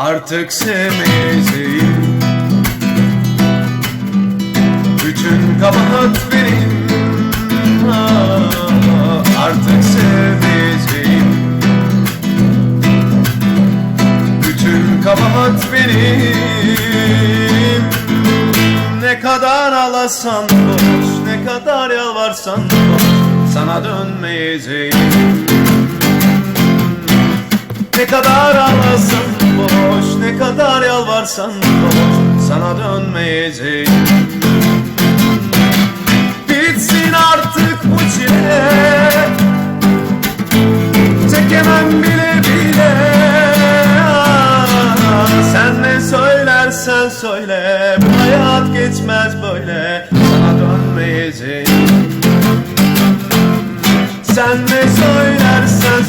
Artık sevmeyeceğim. Bütün kabahat benim. Ah, Artık sevmeyeceğim. Bütün kabahat benim. Ne kadar ağlasan boş Ne kadar yalvarsan boş Sana dönmeyeceğim. Ne kadar Ne kadar yalvarsan boş Sana dönmeyeceğim. Bitsin artık bu çile. Çekemem bile bile. Sen ne söylersen söyle. Bu hayat geçmez böyle. Sana dönmeyeceğim. Sen ne söylersen